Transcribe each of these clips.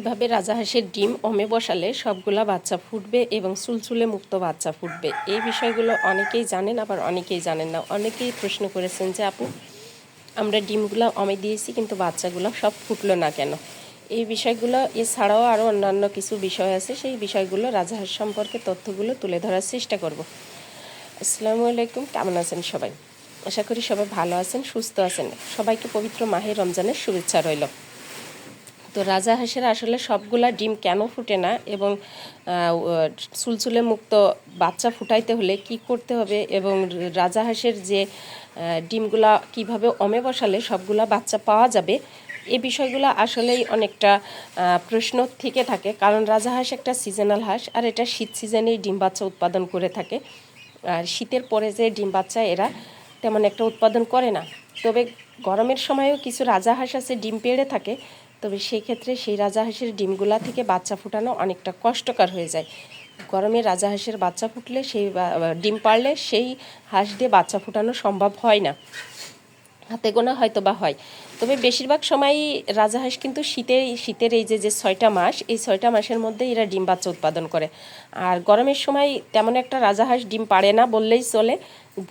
কীভাবে রাজাহাঁসের ডিম ওমে বসালে সবগুলা বাচ্চা ফুটবে এবং চুলচুলে মুক্ত বাচ্চা ফুটবে? এই বিষয়গুলো অনেকেই জানেন, আবার অনেকেই জানেন না। অনেকেই প্রশ্ন করেছেন যে, আপু, আমরা ডিমগুলো অমে দিয়েছি, কিন্তু বাচ্চাগুলো সব ফুটলো না কেন? এই বিষয়গুলো, এছাড়াও আরও অন্যান্য কিছু বিষয় আছে। সেই বিষয়গুলো রাজাহাঁস সম্পর্কে তথ্যগুলো তুলে ধরার চেষ্টা করব। আসসালামু আলাইকুম। কেমন আছেন সবাই? আশা করি সবাই ভালো আছেন, সুস্থ আছেন। সবাইকে পবিত্র মাহে রমজানের শুভেচ্ছা রইল। তো রাজাহাঁসের আসলে সবগুলা ডিম কেন ফুটে না? এবং চুলচুলে মুক্ত বাচ্চা ফুটাইতে হলে কি করতে হবে? এবং রাজা রাজাহাঁসের যে ডিমগুলা কীভাবে অমে বসালে সবগুলা বাচ্চা পাওয়া যাবে? এই বিষয়গুলো আসলেই অনেকটা প্রশ্ন থেকে থাকে। কারণ রাজাহাঁস একটা সিজনাল হাঁস, আর এটা শীত সিজনেই ডিম বাচ্চা উৎপাদন করে থাকে। আর শীতের পরে যে ডিম বাচ্চা এরা তেমন একটা উৎপাদন করে না। তবে গরমের সময়ও কিছু রাজাহাঁস আছে, ডিম পেড়ে থাকে। তবে সেই ক্ষেত্রে সেই রাজাহাঁসের ডিমগুলা থেকে বাচ্চা ফুটানো অনেকটা কষ্টকর হয়ে যায়। গরমে রাজাহাঁসের বাচ্চা ফুটলে সেই ডিম পারলে সেই হাঁস দিয়ে বাচ্চা ফুটানো সম্ভব হয় না। হাতে গোনা হয়তো বা হয়। তবে বেশিরভাগ সময়ই রাজাহাঁস কিন্তু শীতে, শীতের এই যে যে ছয়টা মাস, এই ছয়টা মাসের মধ্যে এরা ডিম বাচ্চা উৎপাদন করে। আর গরমের সময় তেমন একটা রাজাহাঁস ডিম পারে না বললেই চলে।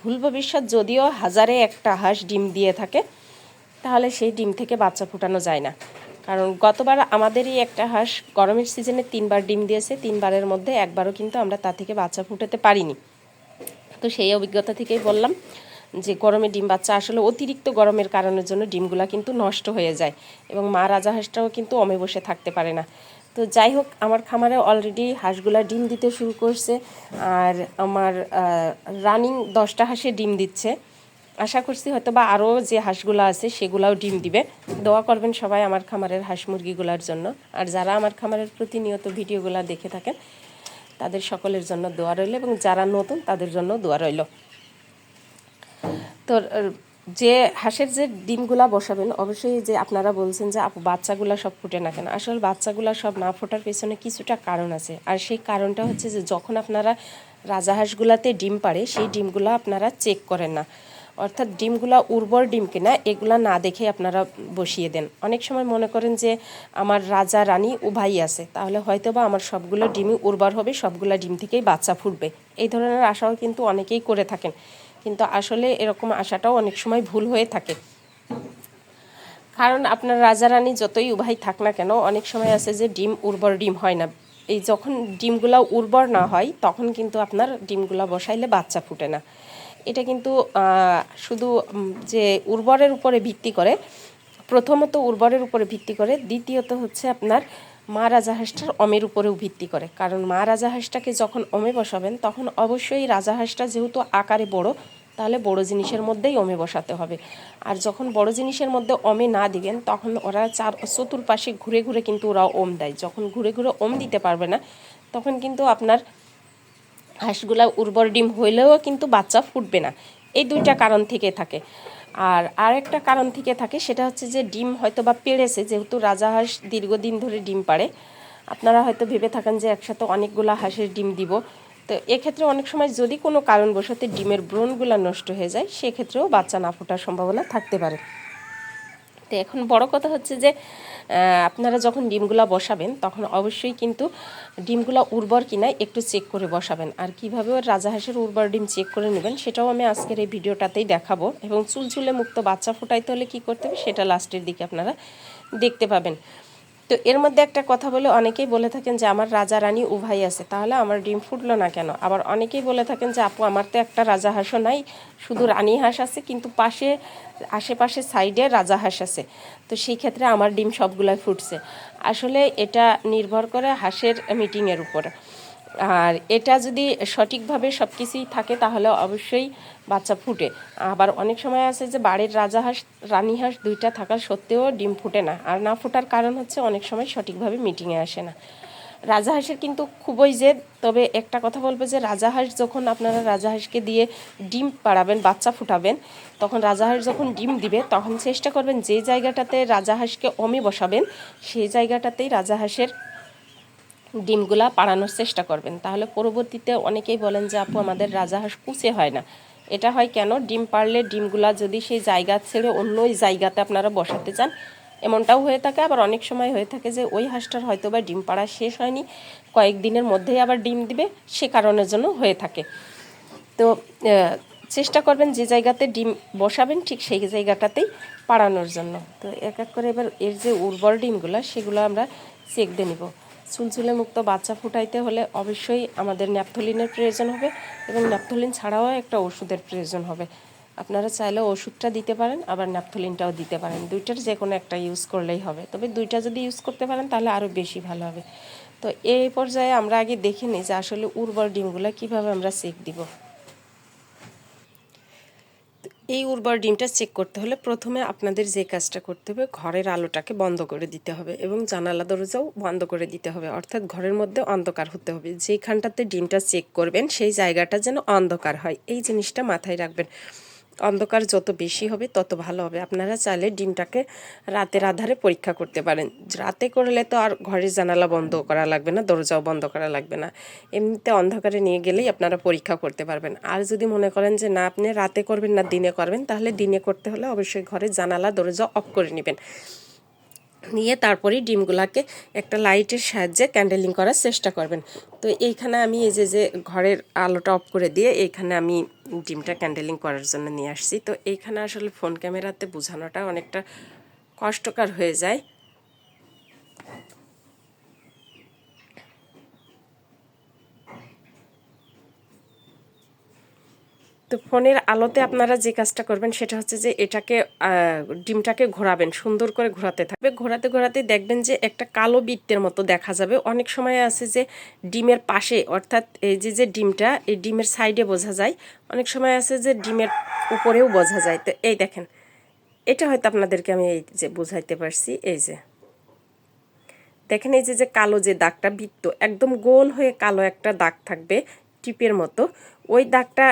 ভুল ভবিষ্যৎ যদিও হাজারে একটা হাঁস ডিম দিয়ে থাকে, তাহলে সেই ডিম থেকে বাচ্চা ফুটানো যায় না। কারণ গতবার আমাদেরই একটা হাঁস গরমের সিজনে তিনবার ডিম দিয়েছে, তিনবারের মধ্যে একবারও কিন্তু আমরা তা থেকে বাচ্চা ফুটাতে পারিনি। তো সেই অভিজ্ঞতা থেকেই বললাম যে গরমে ডিম বাচ্চা আসলে অতিরিক্ত গরমের কারণের জন্য ডিমগুলা কিন্তু নষ্ট হয়ে যায় এবং মা রাজা হাঁসটাও কিন্তু অমে বসে থাকতে পারে না। তো যাই হোক, আমার খামারে অলরেডি হাঁসগুলা ডিম দিতে শুরু করছে আর আমার রানিং দশটা হাঁসে ডিম দিচ্ছে। আশা করছি হয়তো বা আরও যে হাঁসগুলো আছে সেগুলাও ডিম দিবে। দোয়া করবেন সবাই আমার খামারের হাঁস মুরগিগুলোর জন্য। আর যারা আমার খামারের প্রতিনিয়ত ভিডিওগুলো দেখে থাকেন, তাদের সকলের জন্য দোয়া রইল এবং যারা নতুন, তাদের জন্য দোয়া রইল। তো যে হাঁসের যে ডিমগুলা বসাবেন, অবশ্যই যে আপনারা বলছেন যে, আপু, বাচ্চাগুলা সব ফুটে না কেন? আসলে বাচ্চাগুলা সব না ফোটার পেছনে কিছুটা কারণ আছে। আর সেই কারণটা হচ্ছে যে, যখন আপনারা রাজা হাঁসগুলাতে ডিম পারে সেই ডিমগুলো আপনারা চেক করেন না। অর্থাৎ ডিমগুলা উর্বর ডিম কিনা, এগুলা না দেখে আপনারা বসিয়ে দেন। অনেক সময় মনে করেন যে, আমার রাজা রানী উভয়ই আছে, তাহলে হয়তো বা আমার সবগুলো ডিমই উর্বর হবে, সবগুলো ডিম থেকেই বাচ্চা ফুটবে। এই ধরনের আশাও কিন্তু অনেকেই করে থাকেন। কিন্তু আসলে এরকম আশাটাও অনেক সময় ভুল হয়ে থাকে। কারণ আপনার রাজা রানী যতই উভয় থাক না কেন, অনেক সময় আছে যে, ডিম উর্বর ডিম হয় না। এই যখন ডিমগুলা উর্বর না হয়, তখন কিন্তু আপনার ডিমগুলা বসাইলে বাচ্চা ফুটে না। এটা কিন্তু শুধু যে উর্বরের উপরে ভিত্তি করে, প্রথমত উর্বরের উপরে ভিত্তি করে, দ্বিতীয়ত হচ্ছে আপনার মা রাজাহাঁসটার অমের উপরেও ভিত্তি করে। কারণ মা রাজাহাঁসটাকে যখন অমে বসাবেন, তখন অবশ্যই রাজাহাঁসটা যেহেতু আকারে বড়, তাহলে বড় জিনিসের মধ্যেই অমে বসাতে হবে। আর যখন বড় জিনিসের মধ্যে অমে না দিবেন, তখন ওরা চার, চতুর্পাশে ঘুরে ঘুরে কিন্তু ওরা ওম দেয়। যখন ঘুরে ঘুরে ওম দিতে পারবে না, তখন কিন্তু আপনার হাঁসগুলা উর্বর ডিম হইলেও কিন্তু বাচ্চা ফুটবে না। এই দুইটা কারণ থেকে থাকে। আর আরেকটা কারণ থেকে থাকে সেটা হচ্ছে যে ডিম হয়তো বা পেড়েছে, যেহেতু রাজা হাঁস দীর্ঘদিন ধরে ডিম পাড়ে। আপনারা হয়তো ভেবে থাকেন যে একসাথে অনেকগুলো হাঁসের ডিম দিব। তো এক্ষেত্রে অনেক সময় যদি কোনো কারণবশত ডিমের ব্রণগুলো নষ্ট হয়ে যায়, সেক্ষেত্রেও বাচ্চা না ফোটার সম্ভাবনা থাকতে পারে। তো এখন বড় কথা হচ্ছে যে আপনারা যখন ডিমগুলো বসাবেন, তখন অবশ্যই কিন্তু ডিমগুলো উর্বর কিনা একটু চেক করে বসাবেন। আর কীভাবে ওর রাজাহাঁসের উর্বর ডিম চেক করে নেবেন, সেটাও আমি আজকের এই ভিডিওটাতেই দেখাবো। এবং চুলচুলে মুক্ত বাচ্চা ফোটাইতে হলে কী করতে হবে, সেটা লাস্টের দিকে আপনারা দেখতে পাবেন। তো এর মধ্যে একটা কথা বলে অনেকেই বলে থাকেন যে, আমার রাজা রানী উভয় আছে। তাহলে আমার ডিম ফুটলো না কেন? আবার অনেকেই বলে থাকেন যে, আপু, আমার তো একটা রাজা হাঁসও নাই, শুধু রানী হাঁস আছে, কিন্তু পাশে, আশেপাশে সাইডে রাজা হাঁস আছে। তো সেই ক্ষেত্রে আমার ডিম সবগুলাই ফুটছে। আসলে এটা নির্ভর করে হাঁসের মিটিংয়ের উপর। আর এটা যদি সঠিকভাবে সব কিছুই থাকে, তাহলে অবশ্যই বাচ্চা ফুটে। আবার অনেক সময় আছে যে, বাড়ির রাজা হাঁস, রানী হাঁস দুইটা থাকার সত্ত্বেও ডিম ফুটে না। আর না ফোটার কারণ হচ্ছে, অনেক সময় সঠিকভাবে মিটিংয়ে আসে না। রাজাহাঁসের কিন্তু খুবই জেদ। তবে একটা কথা বলব যে রাজাহাঁস যখন আপনারা রাজাহাঁসকে দিয়ে ডিম পাড়াবেন, বাচ্চা ফুটাবেন, তখন রাজাহাঁস যখন ডিম দিবে, তখন চেষ্টা করবেন যে জায়গাটাতে রাজাহাঁসকে অমি বসাবেন, সেই জায়গাটাতেই রাজাহাঁসের ডিমগুলা পাড়ানোর চেষ্টা করবেন। তাহলে পরবর্তীতে অনেকেই বলেন যে, আপু, আমাদের রাজাহাঁস কুচে হয় না। এটা হয় কেন? ডিম পারলে ডিমগুলা যদি সেই জায়গা ছেড়ে অন্য জায়গাতে আপনারা বসাতে চান, এমনটাও হয়ে থাকে। আবার অনেক সময় হয়ে থাকে যে, ওই হাঁসটার হয়তো বা ডিম পাড়া শেষ হয়নি, কয়েকদিনের মধ্যেই আবার ডিম দিবে, সে কারণের জন্য হয়ে থাকে। তো চেষ্টা করবেন যে জায়গাতে ডিম বসাবেন, ঠিক সেই জায়গাটাতেই পাড়ানোর জন্য। তো এক এক করে এবার এর যে উর্বর ডিমগুলো, সেগুলো আমরা চেক দিয়ে নিব। চুলচুলে মুক্ত বাচ্চা ফুটাইতে হলে অবশ্যই আমাদের ন্যাপথলিনের প্রয়োজন হবে এবং ন্যাপথলিন ছাড়াও একটা ওষুধের প্রয়োজন হবে। আপনারা চাইলে ওষুধটা দিতে পারেন, আবার ন্যাপথলিনটাও দিতে পারেন। দুইটার যে কোনো একটা ইউজ করলেই হবে। তবে দুইটা যদি ইউজ করতে পারেন, তাহলে আরও বেশি ভালো হবে। তো এই পর্যায়ে আমরা আগে দেখে নিই যে আসলে উর্বর ডিমগুলো কীভাবে আমরা চেক দিব। এই উর্বর ডিমটা চেক করতে হলে প্রথমে আপনাদের যে কাজটা করতে হবে, ঘরের আলোটাকে বন্ধ করে দিতে হবে এবং জানালা, দরজাও বন্ধ করে দিতে হবে। অর্থাৎ ঘরের মধ্যে অন্ধকার হতে হবে। যেখানটাতে ডিমটা চেক করবেন, সেই জায়গাটা যেন অন্ধকার হয়। এই জিনিসটা মাথায় রাখবেন। অন্ধকার যত বেশি হবে, তত ভালো হবে। আপনারা চাইলে ডিমটাকে রাতের আধারে পরীক্ষা করতে পারেন। রাতে করলে তো আর ঘরের জানালা বন্ধ করা লাগবে না, দরজাও বন্ধ করা লাগবে না। এমনিতে অন্ধকারে নিয়ে গেলেই আপনারা পরীক্ষা করতে পারবেন। আর যদি মনে করেন যে, না, আপনি রাতে করবেন না, দিনে করবেন, তাহলে দিনে করতে হলে অবশ্যই ঘরের জানালা, দরজা অফ করে নেবেন। নিয়ে তারপরে ডিমগুলোকে একটা লাইটের সাহায্যে ক্যান্ডেলিং করার চেষ্টা করবেন। তো এইখানে আমি এই যে যে ঘরের আলোটা অফ করে দিয়ে এইখানে আমি ডিমটা ক্যান্ডেলিং করার জন্য নিয়ে আসছি। তো এইখানে আসলে ফোন ক্যামেরাতে বোঝানোটা অনেকটা কষ্টকর হয়ে যায়। তো ফোনের আলোতে আপনারা যে কাজটা করবেন সেটা হচ্ছে যে এটাকে ডিমটাকে ঘোরাবেন, সুন্দর করে ঘোরাতে থাকবে। ঘোরাতে ঘোরাতে দেখবেন যে একটা কালো বৃত্তের মতো দেখা যাবে। অনেক সময় আছে যে ডিমের পাশে, অর্থাৎ এই যে যে ডিমটা, এই ডিমের সাইডে বোঝা যায়। অনেক সময় আছে যে ডিমের উপরেও বোঝা যায়। তো এই দেখেন, এটা হয়তো আপনাদেরকে আমি এই যে বোঝাইতে পারছি। এই যে, দেখেন এই যে যে কালো যে দাগটা বৃত্ত, একদম গোল হয়ে কালো একটা দাগ থাকবে। টিপের মতো। ওই দাগটা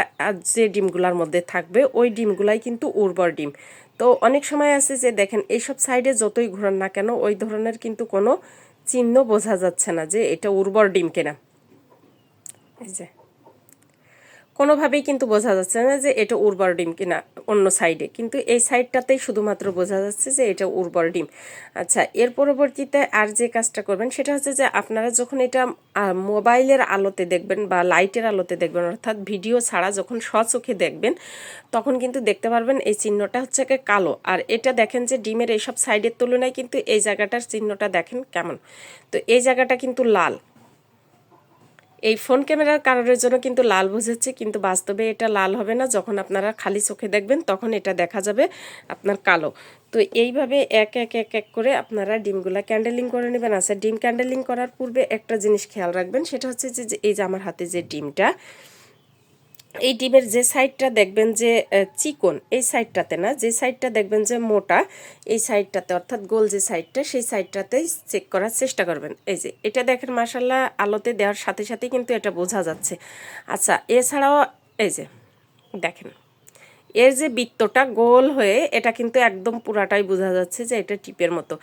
যে ডিমগুলার মধ্যে থাকবে, ওই ডিমগুলাই কিন্তু উর্বর ডিম। তো অনেক সময় আছে যে দেখেন, এইসব সাইডে যতই ঘোরান না কেন, ওই ধরনের কিন্তু কোনো চিহ্ন বোঝা যাচ্ছে না যে এটা উর্বর ডিম কেনা। এই যে। কোনোভাবেই কিন্তু বোঝা যাচ্ছে না যে এটা উর্বর ডিম কিনা অন্য সাইডে কিন্তু এই সাইডটাতেই শুধুমাত্র বোঝা যাচ্ছে যে এটা উর্বর ডিম। আচ্ছা এর পরবর্তীতে আর যে কাজটা করবেন সেটা হচ্ছে যে আপনারা যখন এটা মোবাইলের আলোতে দেখবেন বা লাইটের আলোতে দেখবেন, অর্থাৎ ভিডিও ছাড়া যখন স্বচোখে দেখবেন, তখন কিন্তু দেখতে পারবেন এই চিহ্নটা হচ্ছে কালো। আর এটা দেখেন যে ডিমের এইসব সাইডের তুলনায় কিন্তু এই জায়গাটার চিহ্নটা দেখেন কেমন। তো এই জায়গাটা কিন্তু লাল। এই ফোন ক্যামেরার কারণের জন্য কিন্তু লাল বুঝেছে, কিন্তু বাস্তবে এটা লাল হবে না। যখন আপনারা খালি চোখে দেখবেন, তখন এটা দেখা যাবে আপনার কালো। তো এইভাবে এক এক এক এক করে আপনারা ডিমগুলা ক্যান্ডেলিং করে নেবেন। আচ্ছা ডিম ক্যান্ডেলিং করার পূর্বে একটা জিনিস খেয়াল রাখবেন, সেটা হচ্ছে যে, এই যে আমার হাতে যে ডিমটা এই ডিমের যে সাইডটা দেখবেন যে চিকন, এই সাইডটাতে না, যে সাইডটা দেখবেন যে মোটা, এই সাইডটাতে অর্থাৎ গোল যে সাইডটা, সেই সাইডটাতে চেক করার চেষ্টা করবেন। এই যে, এটা দেখেন মাসাল্লাহ আলোতে দেওয়ার সাথে সাথে কিন্তু এটা বোঝা যাচ্ছে। আচ্ছা এছাড়াও এই যে, দেখেন এর যে বৃত্তটা গোল হয়ে, এটা কিন্তু একদম পুরাটাই বোঝা যাচ্ছে যে এটা টিপের মতো।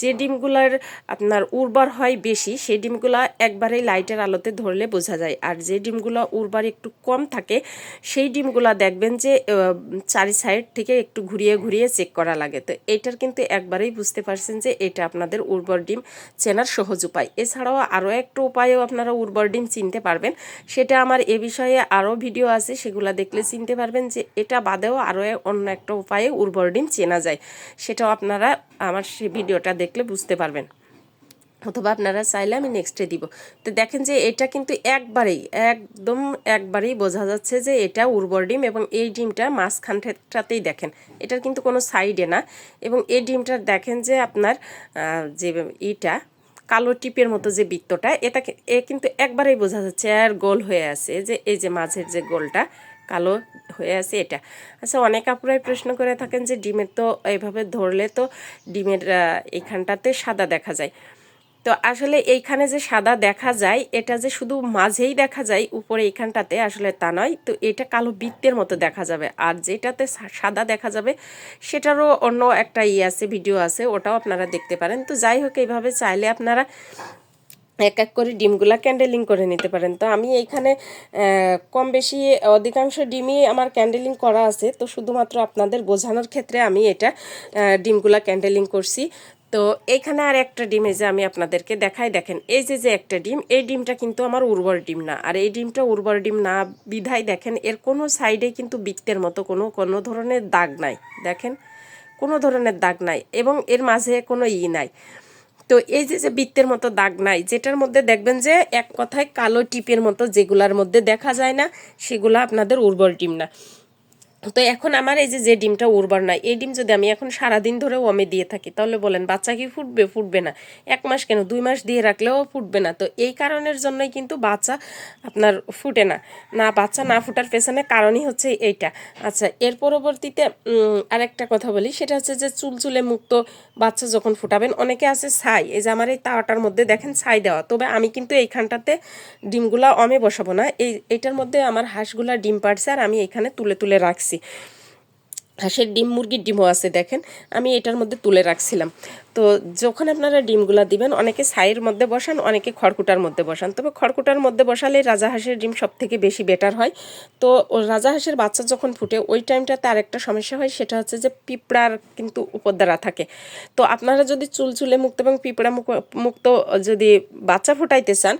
যে ডিমগুলার আপনার উর্বর হয় বেশি, সেই ডিমগুলা একবারেই লাইটের আলোতে ধরলে বোঝা যায়। আর যে ডিমগুলো উর্বর একটু কম থাকে, সেই ডিমগুলা দেখবেন যে চারি সাইড থেকে একটু ঘুরিয়ে ঘুরিয়ে চেক করা লাগে। তো এইটার কিন্তু একবারেই বুঝতে পারছেন যে এটা আপনাদের উর্বর ডিম চেনার সহজ উপায়। এছাড়াও আরও একটা উপায়েও আপনারা উর্বর ডিম চিনতে পারবেন। সেটা আমার এ বিষয়ে আরও ভিডিও আছে, সেগুলো দেখলে চিনতে পারবেন যে এটা বাদেও আরও অন্য একটা উপায়ে উর্বর ডিম চেনা যায়। সেটাও আপনারা আমার সেই ভিডিওটা দেখলে বুঝতে পারবেন। অথবা আপনারা চাইলে আমি নেক্সটে দিব। তো দেখেন যে এটা কিন্তু একবারেই, একদম একবারেই বোঝা যাচ্ছে যে এটা উর্বর ডিম এবং এই ডিমটা মাঝখানটাতেই দেখেন। এটার কিন্তু কোনো সাইডে না এবং এই ডিমটা দেখেন যে আপনার যে ইটা কালো টিপের মতো যে বৃত্তটা, এটাকে এ কিন্তু একবারেই বোঝা যাচ্ছে আর গোল হয়ে আছে যে এই যে মাঝের যে গোলটা কালো হয়ে আছে এটা। আচ্ছা অনেক আপুরাই প্রশ্ন করে থাকেন যে ডিমের তো এইভাবে ধরলে তো ডিমের এইখানটাতে সাদা দেখা যায়। তো আসলে এইখানে যে সাদা দেখা যায়, এটা যে শুধু মাঝেই দেখা যায়, উপরে এইখানটাতে আসলে তা নয়। তো এটা কালো বৃত্তের মতো দেখা যাবে। আর যেটাতে সাদা দেখা যাবে, সেটারও অন্য একটা ই আছে, ভিডিও আছে, ওটাও আপনারা দেখতে পারেন। তো যাই হোক, এইভাবে চাইলে আপনারা এক এক করে ডিমগুলা ক্যান্ডেলিং করে নিতে পারেন। তো আমি এইখানে কম বেশি অধিকাংশ ডিমই আমার ক্যান্ডেলিং করা আছে। তো শুধুমাত্র আপনাদের বোঝানোর ক্ষেত্রে আমি এটা ডিমগুলা ক্যান্ডেলিং করছি। তো এইখানে আর একটা ডিম, এই যে আমি আপনাদেরকে দেখাই, দেখেন, এই যে যে একটা ডিম, এই ডিমটা কিন্তু আমার উর্বর ডিম না। আর এই ডিমটা উর্বর ডিম না বিধায়, দেখেন, এর কোনো সাইডে কিন্তু বৃত্তের মতো কোনো কোনো ধরনের দাগ নাই। দেখেন, কোনো ধরনের দাগ নাই এবং এর মাঝে কোনো ই নাই। তো এই যে যে বৃত্তের মতো দাগ নাই, যেটার মধ্যে দেখবেন যে এক কথায় কালো টিপের মতো যেগুলার মধ্যে দেখা যায় না, সেগুলো আপনাদের উর্বর টিম না। তো এখন আমার এই যে যে ডিমটা উর্বর নয় এই ডিম যদি আমি এখন সারাদিন ধরেও আমি দিয়ে থাকি, তাহলে বলেন বাচ্চা কি ফুটবে ফুটবে না? এক মাস কেন? দুই মাস দিয়ে রাখলেও ফুটবে না। তো এই কারণের জন্যই কিন্তু বাচ্চা আপনার ফুটে না। না, বাচ্চা না ফুটার পেছনে কারণই হচ্ছে এইটা। আচ্ছা এর পরবর্তীতে আরেকটা কথা বলি, সেটা হচ্ছে যে চুলচুলে মুক্ত বাচ্চা যখন ফুটাবেন, অনেকে আছে ছাই, এই যে আমার এই তাওয়াটার মধ্যে দেখেন ছাই দেওয়া। তবে আমি কিন্তু এইখানটাতে ডিমগুলা অমে বসাবো না। এই, এইটার মধ্যে আমার হাঁসগুলা ডিম পাড়ছে আর আমি এখানে তুলে তুলে রাখছি। হাঁসের ডিম, মুরগির ডিমও আছে দেখেন, আমি এটার মধ্যে তুলে রাখছিলাম। তো যখন আপনারা ডিমগুলা দিবেন, অনেকে ছাইয়ের মধ্যে বসান, অনেকে খড়কুটার মধ্যে বসান। তবে খড়কুটার মধ্যে বসালে রাজা হাঁসের ডিম সব থেকে বেশি বেটার হয়। তো ও রাজাহাঁসের বাচ্চা যখন ফুটে, ওই টাইমটাতে আরেকটা সমস্যা হয়, সেটা হচ্ছে যে পিঁপড়ার কিন্তু উপদ্বারা থাকে। তো আপনারা যদি চুলচুলে মুক্ত এবং পিঁপড়া মুক্ত যদি বাচ্চা ফুটাইতে চান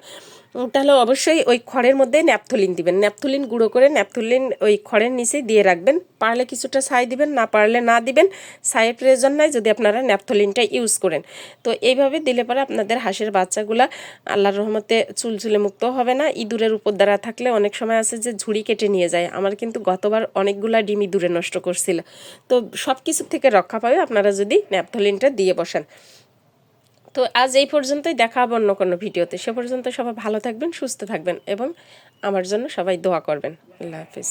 তাহলে অবশ্যই ওই খড়ের মধ্যে ন্যাপথলিন দিবেন। ন্যাপথলিন গুঁড়ো করে ন্যাপথলিন ওই খড়ের নিচেই দিয়ে রাখবেন। পারলে কিছুটা ছাই দিবেন, না পারলে না দিবেন। ছাইয়ের প্রয়োজন নাই যদি আপনারা ন্যাপথলিনটা ইউজ করেন। তো এইভাবে দিলে পরে আপনাদের হাঁসের বাচ্চাগুলা আল্লাহর রহমতে চুলচুলে মুক্ত হবে না। ইঁদুরের উপর দ্বারা থাকলে অনেক সময় আছে যে ঝুড়ি কেটে নিয়ে যায়। আমার কিন্তু গতবার অনেকগুলা ডিম ইঁদুরে নষ্ট করছিল। তো সব কিছু থেকে রক্ষা পাবে আপনারা যদি ন্যাপথলিনটা দিয়ে বসান। তো আজ এই পর্যন্তই, দেখা হবে অন্য কোনো ভিডিওতে। সে পর্যন্ত সবাই ভালো থাকবেন, সুস্থ থাকবেন এবং আমার জন্য সবাই দোয়া করবেন। আল্লাহ হাফিজ।